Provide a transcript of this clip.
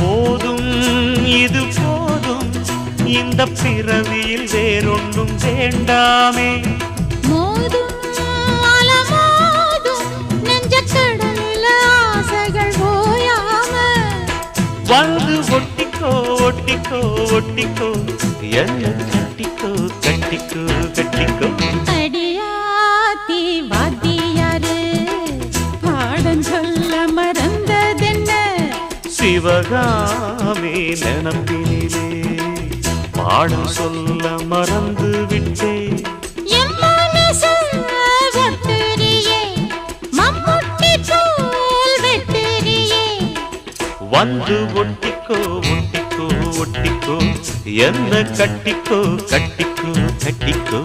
போதும் இது போதும். இந்த பிறவியில் வேறொன்றும் வேண்டாமே. மோதும் வந்து ஒட்டிக்கோ ஒட்டிக்கோ ஒட்டிக்கோ என்ன கட்டிக்கோ சிவகாமி நினப்பினிலே பாடம் சொல்ல மறந்து விட்டேன். வந்து ஒட்டிக்கோ ஒட்டிக்கோ ஒட்டிக்கோ என்ன கட்டிக்கோ கட்டிக்கோ கட்டிக்கோ.